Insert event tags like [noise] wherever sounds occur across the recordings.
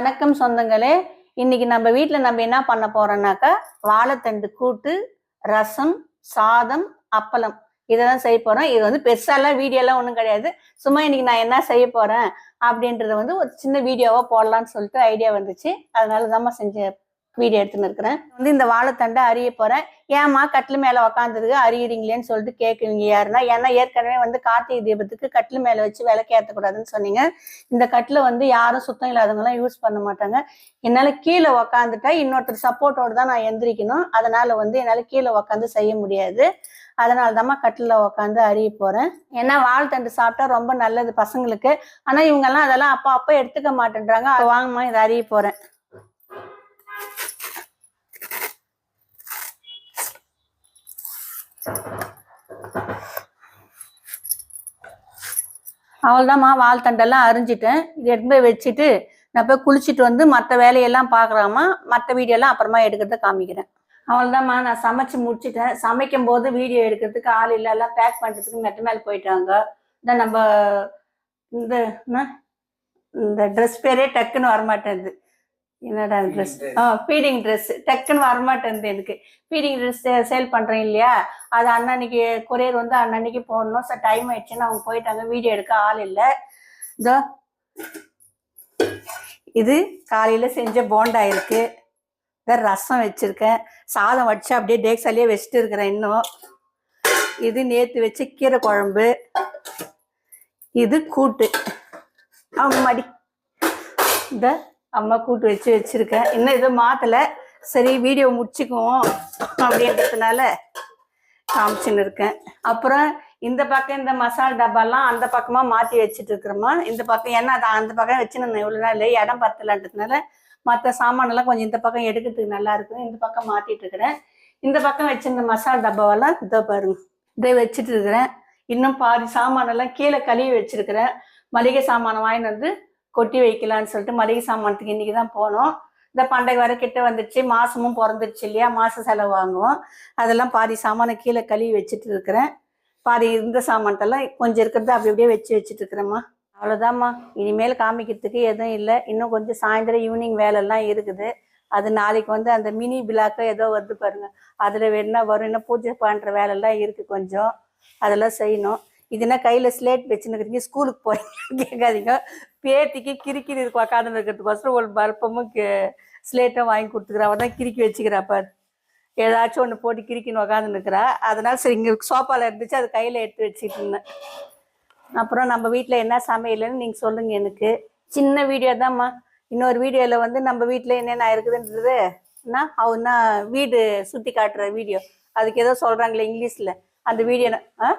வணக்கம் சொந்தங்களே. இன்னைக்கு நம்ம வீட்டில் நம்ம என்ன பண்ண போறோம்னாக்கா வாழைத்தண்டு கூட்டு ரசம் சாதம் அப்பளம். இதெல்லாம் செய்ய போறோம். இது வந்து பெருசாலாம் வீடியோலாம் ஒன்றும் கிடையாது. சும்மா இன்னைக்கு நான் என்ன செய்ய போறேன் அப்படின்றத வந்து ஒரு சின்ன வீடியோவாக போடலான்னு சொல்லிட்டு ஐடியா வந்துச்சு. அதனால தான் செஞ்சு வீடியோ எடுத்துன்னு இருக்கிறேன். வந்து இந்த வாழைத்தண்டை அறிய போறேன். ஏமா கட்டில் மேல உக்காந்ததுக்கு அறியுறீங்களேன்னு சொல்லிட்டு கேட்குவீங்க யாருன்னா ஏன்னா ஏற்கனவே வந்து கார்த்திகை தீபத்துக்கு கட்டில் மேல வச்சு விளக்கு ஏற்றக்கூடாதுன்னு சொன்னீங்க. இந்த கட்டில் வந்து யாரும் சுத்தம் இல்லாதவங்கலாம் யூஸ் பண்ண மாட்டாங்க. என்னால கீழே உக்காந்துட்டா இன்னொருத்தர் சப்போர்ட்டோடு தான் நான் எந்திரிக்கணும். அதனால வந்து என்னால கீழே உக்காந்து செய்ய முடியாது. அதனால தாம்மா கட்டில் உக்காந்து அறிய போகிறேன் ஏன்னா வாழைத்தண்டு சாப்பிட்டா ரொம்ப நல்லது பசங்களுக்கு. ஆனால் இவங்கெல்லாம் அதெல்லாம் அப்பா அப்பா எடுத்துக்க மாட்டேன்றாங்க. வாங்கம்மா இதை அறிய போகிறேன் அவ்வளோதாம்மா வாழ்த்தண்டெல்லாம் அரிஞ்சிட்டேன் இது எடுத்து போய் வச்சுட்டு நான் போய் குளிச்சுட்டு வந்து மற்ற வேலையெல்லாம் பார்க்குறாமா மற்ற வீடியோலாம் அப்புறமா எடுக்கிறத காமிக்கிறேன். அவ்வளோதாம்மா நான் சமைச்சு முடிச்சிட்டேன். சமைக்கும் போது வீடியோ எடுக்கிறதுக்கு ஆள் இல்லை எல்லாம் பேக் பண்ணுறதுக்கு மெட்ட மேலே போயிட்டாங்க. இந்த நம்ம இந்த இந்த ட்ரெஸ் பேரே டக்குன்னு வரமாட்டேங்குது. என்னடா ட்ரெஸ் ஆ ஃபீடிங் ட்ரெஸ் டக்குன்னு வரமாட்டேங்குது எனக்கு. ஃபீடிங் ட்ரெஸ் சேல் பண்ணுறேன் இல்லையா? அது அன்னன்னைக்கு கொரியர் வந்து அன்னன்னைக்கு போடணும். சார் டைம் ஆயிடுச்சுன்னு அவங்க போயிட்டாங்க. வீடியோ எடுக்க ஆள் இல்லை. இதோ இது காலையில் செஞ்ச போண்டா இருக்கு. இதை ரசம் வச்சிருக்கேன். சாதம் வச்சு அப்படியே டேக்ஸாலேயே வச்சுட்டு இருக்கிறேன் இன்னும். இது நேற்று வச்ச கீரை குழம்பு. இது கூட்டு. அம்மாடி இந்த அம்மா கூட்டு வச்சு வச்சிருக்கேன். இன்னும் எதுவும் மாத்தலை. சரி வீடியோ முடிச்சுக்குவோம் அப்படின்றதுனால காமிச்சுன்னு இருக்கேன். அப்புறம் இந்த பக்கம் இந்த மசாலா டப்பாலாம் அந்த பக்கமாக மாற்றி வச்சுட்டு இருக்கிறோமா? இந்த பக்கம் ஏன்னா அது அந்த பக்கம் வச்சு நான் இவ்வளோ நாள் இடம் பத்தலன்றதுனால மற்ற சாமானெல்லாம் கொஞ்சம் இந்த பக்கம் எடுக்கிறதுக்கு நல்லா இருக்கும். இந்த பக்கம் மாற்றிட்டு இருக்கிறேன். இந்த பக்கம் வச்சிருந்த மசாலா டப்பாவெல்லாம் இதோ பாருங்க. இதை வச்சுட்டு இருக்கிறேன். இன்னும் பாதி சாமானெல்லாம் கீழே கழுவி வச்சிருக்கிறேன். மளிகை சாமானை வாங்கிட்டு வந்து கொட்டி வைக்கலான்னு சொல்லிட்டு மளிகை சாமானத்துக்கு இன்றைக்கி தான் போனோம். இந்த பண்டிகை வர கிட்ட வந்துடுச்சு மாதமும் பிறந்துருச்சு இல்லையா? மாத செலவு வாங்குவோம். அதெல்லாம் பாதி சாமானை கீழே கழுவி வச்சுட்டு இருக்கிறேன். பாதி இருந்த சாமான்ட்டெல்லாம் கொஞ்சம் இருக்கிறத அப்படி அப்படியே வச்சு வச்சுட்டு இருக்கிறேம்மா. அவ்வளோதாம்மா இனிமேல் காமிக்கிறதுக்கு எதுவும் இல்லை. இன்னும் கொஞ்சம் சாயந்தரம் ஈவினிங் வேலைலாம் இருக்குது. அது நாளைக்கு வந்து அந்த மினி பிளாக்கோ ஏதோ வருது பாருங்க. அதில் வேணா வரும். இன்னும் பூஜை பண்ணுற வேலைலாம் இருக்குது கொஞ்சம். அதெல்லாம் செய்யணும். இதுனா கையில் ஸ்லேட் வச்சுன்னுக்கிறீங்க ஸ்கூலுக்கு போய் [laughs] கேட்காதீங்க. பேத்திக்கு கிரிக்கிரி இருக்கு உக்காந்து இருக்கிறதுக்கோசரம் ஒரு பருப்பமும் ஸ்லேட்டும் வாங்கி கொடுத்துக்கிறா அவள் தான் கிறுக்கி வச்சுக்கிறா ஏதாச்சும் ஒன்று போட்டு கிறுக்கின்னு உக்காந்து இருக்கிறா. அதனால சரி இங்கே சோஃபாவில் இருந்துச்சு அது கையில் எடுத்து வச்சுட்டு இருந்தேன். அப்புறம் நம்ம வீட்டில் என்ன சமையல்னு நீங்கள் சொல்லுங்கள் எனக்கு. சின்ன வீடியோ தான்மா. இன்னொரு வீடியோவில் வந்து நம்ம வீட்டில் என்னென்ன இருக்குதுன்றது என்ன அவன்னா வீடு சுற்றி காட்டுற வீடியோ. அதுக்கு ஏதோ சொல்கிறாங்களே இங்கிலீஷில். அந்த வீடியோ ஆ?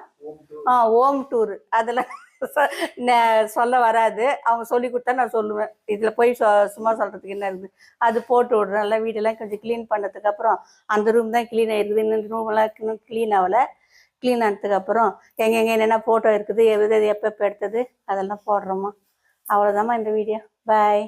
ஆ ஓம் டூர். அதில் சொல்ல வராது. அவங்க சொல்லி கொடுத்தா நான் சொல்லுவேன். இதில் போய் சும்மா சொல்கிறதுக்கு என்ன இருக்குது அது போட்டு விட்றேன். நல்லா வீடெல்லாம் கொஞ்சம் க்ளீன் பண்ணதுக்கப்புறம் அந்த ரூம் தான் க்ளீன் ஆகிருக்குது இன்னும் ரூமெல்லாம் இன்னும் க்ளீன் ஆகலை. க்ளீன் ஆனதுக்கப்புறம் எங்கெங்கே என்னென்ன ஃபோட்டோ இருக்குது எது எது எப்போ எடுத்தது அதெல்லாம் போடுறோமா? அவ்வளோதாம்மா இந்த வீடியோ பாய்